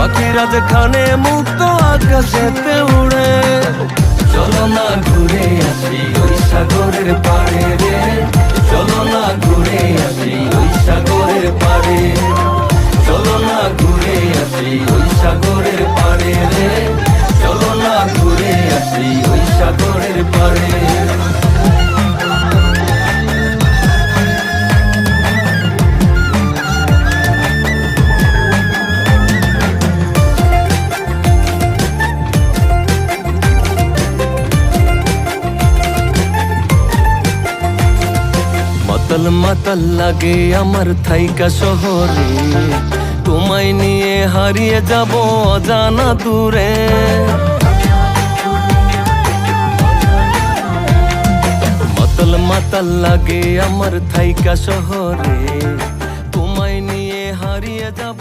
পাখিরা যেখানে মুক্ত আকাশেতে উড়ে। চলো না ঘুরে আসি ওই সাগরের পাড়ে রে। চলো না ঘুরে আসি ওই সাগরের পাড়ে। চলো না ঘুরে আসি ওই সাগরের পাড়ে রে। চলো না ঘুরে আসি ওই সাগরের পাড়ে। মাতাল মাতাল লাগে আমার থাইকা শহরে। তোমায় নিয়ে হারিয়ে যাব অজানা দূরে। মাতাল মাতাল লাগে আমার থাইকা শহরে। তোমায় নিয়ে হারিয়ে যাব